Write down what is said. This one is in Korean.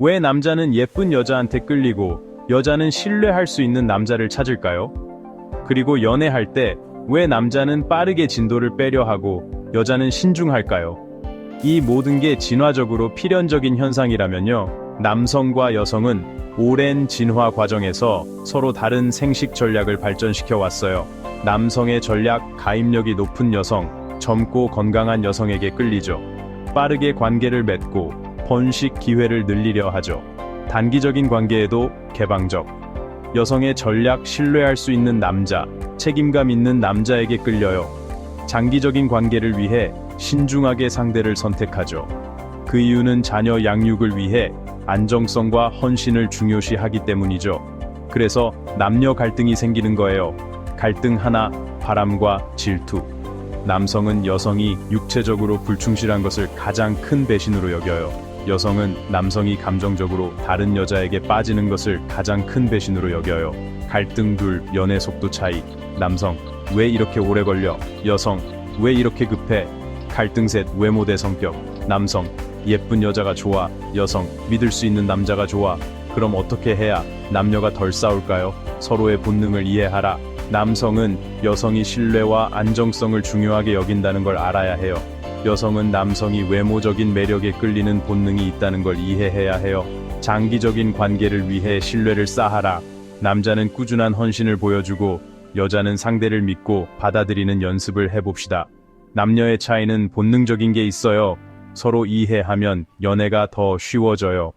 왜 남자는 예쁜 여자한테 끌리고 여자는 신뢰할 수 있는 남자를 찾을까요? 그리고 연애할 때 왜 남자는 빠르게 진도를 빼려 하고 여자는 신중할까요? 이 모든 게 진화적으로 필연적인 현상이라면요. 남성과 여성은 오랜 진화 과정에서 서로 다른 생식 전략을 발전시켜 왔어요. 남성의 전략 가입력이 높은 여성, 젊고 건강한 여성에게 끌리죠. 빠르게 관계를 맺고 번식 기회를 늘리려 하죠. 단기적인 관계에도 개방적. 여성의 전략 신뢰할 수 있는 남자, 책임감 있는 남자에게 끌려요. 장기적인 관계를 위해 신중하게 상대를 선택하죠. 그 이유는 자녀 양육을 위해 안정성과 헌신을 중요시하기 때문이죠. 그래서 남녀 갈등이 생기는 거예요. 갈등 하나, 바람과 질투. 남성은 여성이 육체적으로 불충실한 것을 가장 큰 배신으로 여겨요. 여성은 남성이 감정적으로 다른 여자에게 빠지는 것을 가장 큰 배신으로 여겨요. 갈등 둘, 연애 속도 차이. 남성, 왜 이렇게 오래 걸려? 여성, 왜 이렇게 급해? 갈등 셋, 외모 대 성격. 남성, 예쁜 여자가 좋아. 여성, 믿을 수 있는 남자가 좋아. 그럼 어떻게 해야 남녀가 덜 싸울까요? 서로의 본능을 이해하라. 남성은 여성이 신뢰와 안정성을 중요하게 여긴다는 걸 알아야 해요. 여성은 남성이 외모적인 매력에 끌리는 본능이 있다는 걸 이해해야 해요. 장기적인 관계를 위해 신뢰를 쌓아라. 남자는 꾸준한 헌신을 보여주고 여자는 상대를 믿고 받아들이는 연습을 해봅시다. 남녀의 차이는 본능적인 게 있어요. 서로 이해하면 연애가 더 쉬워져요.